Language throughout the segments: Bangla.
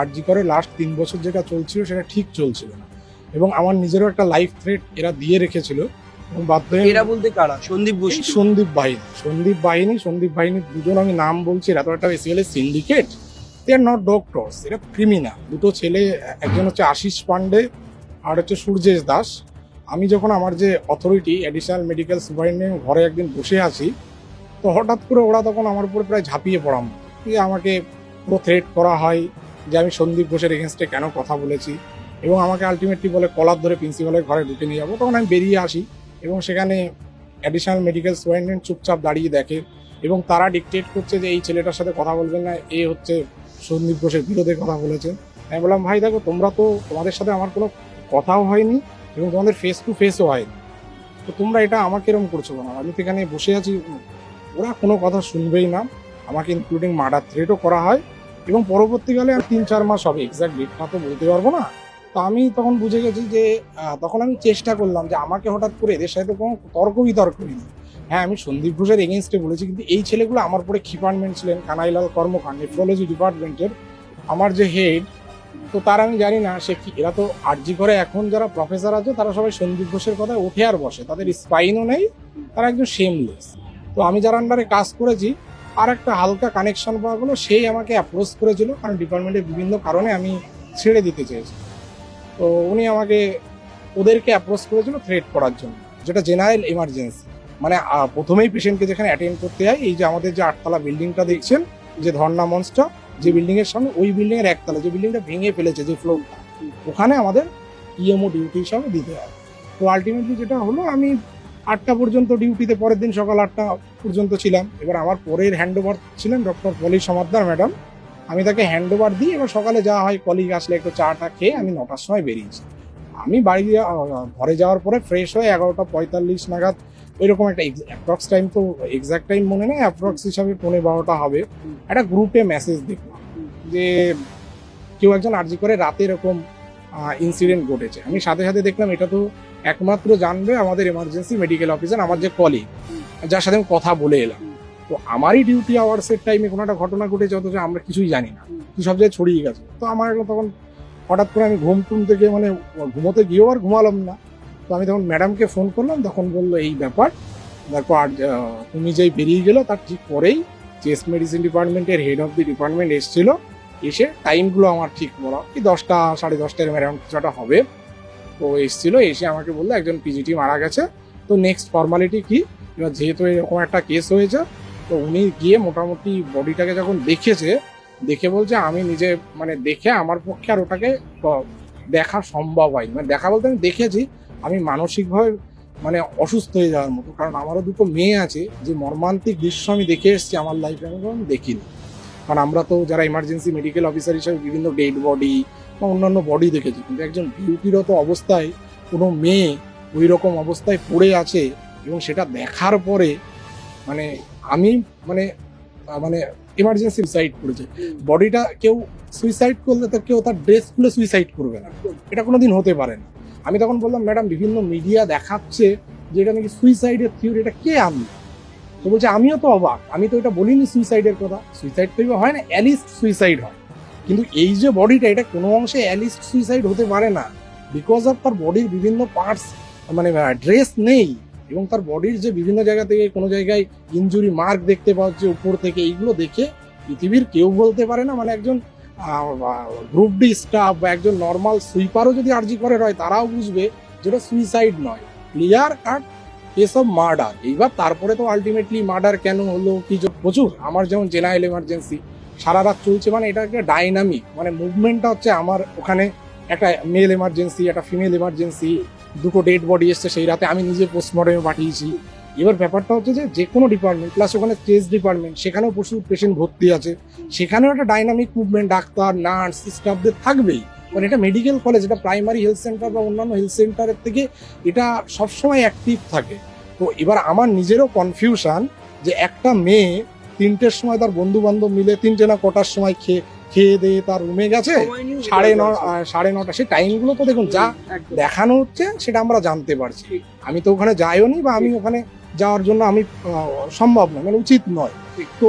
আরজি করে লাস্ট তিন বছর যেটা চলছিল সেটা ঠিক চলছিল না। এবং আমার নিজেরও একটা লাইফ থ্রেট এরা দিয়ে রেখেছিল। এবং বাধ্য হয়ে এরা বলতে কারা? সন্দীপ গোষ্ঠী সন্দীপ বাহিনী। সন্দীপ বাহিনী সন্দীপ বাহিনীর দুজন আমি নাম বলছি এরা তো একটা basically syndicate they are not doctors এরা ক্রিমিনাল দুটো ছেলে একজন হচ্ছে আশিস পান্ডে আর হচ্ছে সূর্যেশ দাস। আমি যখন আমার যে অথরিটি অ্যাডিশনাল মেডিকেল সুপারিনটেন্ডেন্ট ঘরে একদিন বসে আছি তো হঠাৎ করে ওরা তখন আমার উপরে প্রায় ঝাঁপিয়ে পড়াম। আমাকে পুরো থ্রেট করা হয় যে আমি সন্দীপ ঘোষের এগেনস্টে কেন কথা বলেছি এবং আমাকে আলটিমেটলি বলে কলার ধরে প্রিন্সিপালের ঘরে ঢুকে নিয়ে যাব। তখন আমি বেরিয়ে আসি এবং সেখানে অ্যাডিশনাল মেডিকেল সুপারিনটেন্ডেন্ট চুপচাপ দাঁড়িয়ে দেখে এবং তারা ডিকটেট করছে যে এই ছেলেটার সাথে কথা বলবেন না, এ হচ্ছে সন্দীপ ঘোষের বিরোধে কথা বলেছে। আমি বললাম, ভাই, দেখো, তোমরা তো তোমাদের সাথে আমার কোনো কথাও হয়নি এবং তোমাদের ফেস টু ফেসও হয়নি। তো তোমরা এটা আমাকে এরকম করছ কেন? আমি তো এখানে বসে আছি। ওরা কোনো কথা শুনবেই না। আমাকে ইনক্লুডিং মার্ডার থ্রেটও করা হয় এবং পরবর্তীকালে তিন চার মাস হবে এক্সাক্ট ডেটটা তো বলতে পারব না। তো আমি তখন বুঝে গেছি যে তখন আমি চেষ্টা করলাম যে আমাকে হঠাৎ করে এদের সাথে কোনো তর্ক বিতর্ক নেই। হ্যাঁ আমি সন্দীপ ঘোষের এগেনস্টে বলেছি, কিন্তু এই ছেলেগুলো আমার পরে ডিপার্টমেন্ট ছিলেন, কানাইলাল কর্মকার নেফ্রোলজি ডিপার্টমেন্টের আমার যে হেড তো তার আমি জানি না, সে কি, এরা তো আরজি করে এখন যারা প্রফেসর আছে, তারা সবাই সন্দীপ ঘোষের কথায় ওঠে আর বসে। তাদের স্পাইনও নেই, তারা একদম সেমলেস তো আমি যারা আন্ডারে কাজ করেছি আর একটা হালকা কানেকশন পাওয়া গেলো সেই আমাকে অ্যাপ্রোচ করেছিল, কারণ ডিপার্টমেন্টের বিভিন্ন কারণে আমি ছেড়ে দিতে চেয়েছি। তো উনি আমাকে ওদেরকে অ্যাপ্রোচ করেছিল থ্রেট করার জন্য, যেটা জেনারেল এমার্জেন্সি মানে প্রথমেই পেশেন্টকে যেখানে অ্যাটেন্ড করতে হয়, এই যে আমাদের যে আটতলা বিল্ডিংটা দেখছেন, যে ধর্না মঞ্চটা, যে বিল্ডিংয়ের সামনে, ওই বিল্ডিংয়ের একতলা, যে বিল্ডিংটা ভেঙে ফেলেছে, যে ফ্লোরটা ওখানে আমাদের ইএমও ডিউটি হিসাবে দিতে হয়। তো আলটিমেটলি যেটা হলো, আমি আটটা পর্যন্ত ডিউটিতে পরের দিন সকাল আটটা পর্যন্ত ছিলাম। এবার আমার পরের হ্যান্ড ওভার ছিলেন ডক্টর পলি সমাদ্দার ম্যাডাম। আমি তাকে হ্যান্ড ওভার দিই, এবার সকালে যাওয়া হয় কলিগ আসলে একটু চাটা খেয়ে আমি নটার সময় বেরিয়েছি। আমি বাড়ি ঘরে যাওয়ার পরে ফ্রেশ হয়ে এগারোটা পঁয়তাল্লিশ নাগাদ এরকম একটা অ্যাপ্রক্স টাইম তো এক্সাক্ট টাইম মনে নেই অ্যাপ্রক্স হিসাবে পৌনে বারোটা হবে। একটা গ্রুপে মেসেজ দেখলাম যে কেউ একজন আর্জি করে রাতে এরকম ইনসিডেন্ট ঘটেছে। আমি সাথে সাথে দেখলাম এটা তো একমাত্র জানবে আমাদের এমার্জেন্সি মেডিকেল অফিসার আমার যে কলিগ যার সাথে আমি কথা বলে এলাম। তো আমারই ডিউটি আওয়ার্সের টাইমে কোনো একটা ঘটনা ঘটেছে, অথচ আমরা কিছুই জানি না। সব জায়গায় ছড়িয়ে গেছে। তো আমার তখন হঠাৎ করে আমি ঘুম টুম থেকে মানে ঘুমোতে গিয়েও আর ঘুমালাম না। তো আমি তখন ম্যাডামকে ফোন করলাম, তখন বলল, এই ব্যাপার তারপর তুমি যেই বেরিয়ে গেলো, তার ঠিক পরেই চেস্ট মেডিসিন ডিপার্টমেন্টের হেড অফ দি ডিপার্টমেন্ট এসেছিল। এসে টাইমগুলো আমার ঠিক বলা এই দশটা, সাড়ে দশটার অ্যারাউন্ড কিছুটা হবে। তো এসেছিল, এসে আমাকে বলল, একজন পিজিটি মারা গেছে। তো নেক্সট ফর্মালিটি কি? এবার যেহেতু এরকম একটা কেস হয়েছে, তো উনি গিয়ে মোটামুটি বডিটাকে যখন দেখেছে, দেখে বলছে, আমি নিজে মানে দেখে আমার পক্ষে আর ওটাকে দেখা সম্ভব হয়নি। মানে দেখা বলতে আমি দেখেছি, আমি মানসিকভাবে মানে অসুস্থ হয়ে যাওয়ার মতো। কারণ আমারও দুটো মেয়ে আছে, যে মর্মান্তিক দৃশ্য আমি দেখে এসেছি আমার লাইফে আমি দেখিনি। কারণ আমরা তো যারা ইমার্জেন্সি মেডিকেল অফিসার হিসেবে বিভিন্ন ডেড বডি বা অন্যান্য বডি দেখেছি কিন্তু একজন ডিউটিরত অবস্থায় কোনো মেয়ে ওই রকম অবস্থায় পড়ে আছে এবং সেটা দেখার পরে মানে আমি মানে মানে এমার্জেন্সি সুইসাইড করেছে। বডিটা কেউ সুইসাইড করলে তো কেউ তার ড্রেস খুলে সুইসাইড করবে না। এটা কোনো দিন হতে পারে না। আমি তখন বললাম ম্যাডাম বিভিন্ন মিডিয়া দেখাচ্ছে যে এটা নাকি সুইসাইডের থিওরি এটা কে আনলো? তো বলছে, আমিও তো অবাক। আমি তো এটা বলিনি সুইসাইডের কথা। সুইসাইড তো হয় না অ্যালিস্ট সুইসাইড হয়। কিন্তু এই যে বডিটা এটা কোনো অংশে অ্যালিস্ট সুইসাইড হতে পারে না। বিকজ অফ তার বডির বিভিন্ন পার্টস মানে ড্রেস নেই এবং তার বডির যে বিভিন্ন জায়গা থেকে কোনো জায়গায় ইনজুরি মার্ক দেখতে পাওয়া উপর থেকে, এইগুলো দেখে পৃথিবীর কেউ বলতে পারে না। মানে একজন গ্রুপ ডি স্টাফ বা একজন নর্মাল সুইপারও যদি আর্জি করে হয় তারাও বুঝবে যেটা সুইসাইড নয়। ক্লিয়ার কাট কেস মার্ডার এইবার তারপরে তো আলটিমেটলি মার্ডার কেন হলো, কি প্রচুর। আমার যেমন জেনারেল এমার্জেন্সি সারা রাত চলছে মানে এটা একটা ডাইনামিক মানে মুভমেন্টটা হচ্ছে আমার ওখানে একটা মেল এমার্জেন্সি একটা ফিমেল এমার্জেন্সি দুটো ডেড বডি এসছে সেই রাতে আমি নিজে পোস্টমর্টমে পাঠিয়েছি। এবার ব্যাপারটা হচ্ছে যে যে কোনো ডিপার্টমেন্ট প্লাস ওখানে স্টেজ ডিপার্টমেন্ট সেখানেও প্রচুর পেশেন্ট ভর্তি আছে। সেখানেও একটা ডাইনামিক মুভমেন্ট ডাক্তার নার্স স্টাফদের থাকবেই। মানে এটা মেডিকেল কলেজ এটা প্রাইমারি হেলথ সেন্টার বা অন্যান্য হেলথ সেন্টারের থেকে এটা সবসময় অ্যাক্টিভ থাকে। তো এবার আমার নিজেরও কনফিউশন যে একটা মেয়ে তিনটের সময় তার বন্ধু বান্ধব মিলে তিনটে না কটার সময় খেয়ে খেয়ে দিয়ে তার রুমে গেছে? সাড়ে ন সাড়ে নটা। সেই টাইমগুলো তো দেখুন যা দেখানো হচ্ছে সেটা আমরা জানতে পারছি। আমি তো ওখানে যাইও নি বা আমি ওখানে যাওয়ার জন্য আমি সম্ভব নয় মানে উচিত নয়। তো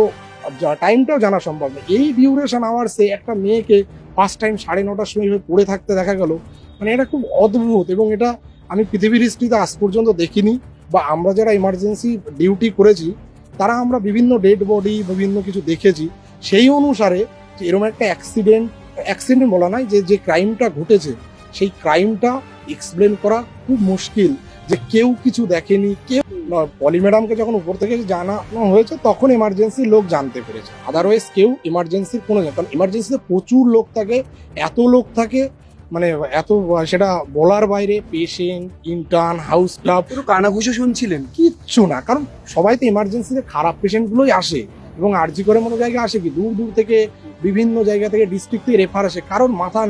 টাইমটাও জানা সম্ভব না। এই ডিউরেশন আওয়ার্সে একটা মেয়েকে ফার্স্ট টাইম সাড়ে নটার সময় পড়ে থাকতে দেখা গেল মানে এটা খুব অদ্ভুত এবং এটা আমি পৃথিবীর হিস্ট্রিতে আজ পর্যন্ত দেখিনি বা আমরা যারা ইমার্জেন্সি ডিউটি করেছি, তারা আমরা বিভিন্ন ডেড বডি বিভিন্ন কিছু দেখেছি। সেই অনুসারে যে এরকম একটা অ্যাক্সিডেন্ট অ্যাক্সিডেন্ট বলা নয়, যে যে ক্রাইমটা ঘটেছে, সেই ক্রাইমটা এক্সপ্লেন করা খুব মুশকিল যে কেউ কিছু দেখেনি, কেউ পলি ম্যাডামকে যখন উপর থেকে জানানো হয়েছে তখন এমার্জেন্সি লোক জানতে পেরেছে। আদারওয়াইজ কেউ ইমার্জেন্সির কোনো কারণ ইমার্জেন্সিতে প্রচুর লোক থাকে এত লোক থাকে মানে এত সেটা বলার বাইরে পেশেন্ট ইন্টার্ন হাউস স্টাফ পুরো কানাঘুষো শুনছিলেন। কিচ্ছু না। কারণ সবাই তো ইমার্জেন্সিতে খারাপ পেশেন্টগুলোই আসে এবং আরজি করে মতো জায়গায় আসে কি? দূর দূর থেকে বিভিন্ন জায়গা থেকে ডিস্ট্রিক্ট থেকে রেফার আসে। কারণ মাথা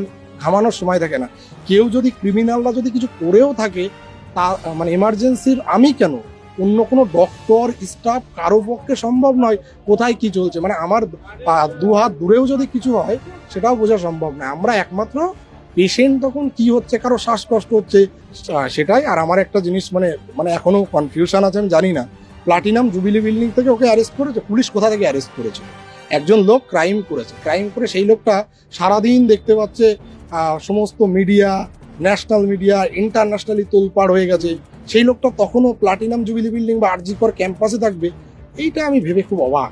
ঘামানোর সময় থাকে না। কেউ যদি ক্রিমিনালরা যদি কিছু করেও থাকে তা মানে এমার্জেন্সির আমি কেন অন্য কোনো ডক্টর স্টাফ কারও পক্ষে সম্ভব নয় কোথায় কি চলছে। মানে আমার দু হাত দূরেও যদি কিছু হয়, সেটাও বোঝা সম্ভব নয়। আমরা একমাত্র পেশেন্ট তখন কি হচ্ছে, কারও শ্বাসকষ্ট হচ্ছে সেটাই। আর আমার একটা জিনিস মানে মানে এখনও কনফিউশন আছে, আমি জানি না। প্লাটিনাম জুবিলি বিল্ডিং থেকে ওকে অ্যারেস্ট করেছে, পুলিশ কোথা থেকে অ্যারেস্ট করেছে? একজন লোক ক্রাইম করেছে। ক্রাইম করে সেই লোকটা সারাদিন দেখতে পাচ্ছে সমস্ত মিডিয়া ন্যাশনাল মিডিয়া ইন্টারন্যাশনালি তোলপাড় হয়ে গেছে। সেই লোকটা তখনও প্লাটিনাম জুবিলি বিল্ডিং বা আরজিকর ক্যাম্পাসে থাকবে, এইটা আমি ভেবে খুব অবাক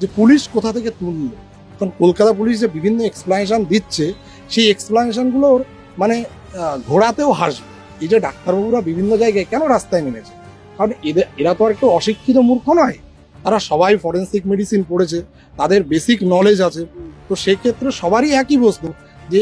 যে পুলিশ কোথা থেকে তুললো? কারণ কলকাতা পুলিশ যে বিভিন্ন এক্সপ্লানেশন দিচ্ছে, সেই এক্সপ্লানেশনগুলোর মানে ঘোড়াতেও হাসবে। এই যে ডাক্তারবাবুরা বিভিন্ন জায়গায় কেন রাস্তায় নেমেছে? কারণ এদের, এরা তো আর একটু অশিক্ষিত মূর্খ নয়। তারা সবাই ফরেন্সিক মেডিসিন পড়েছে, তাদের বেসিক নলেজ আছে। তো সেক্ষেত্রে সবারই একই প্রশ্ন যে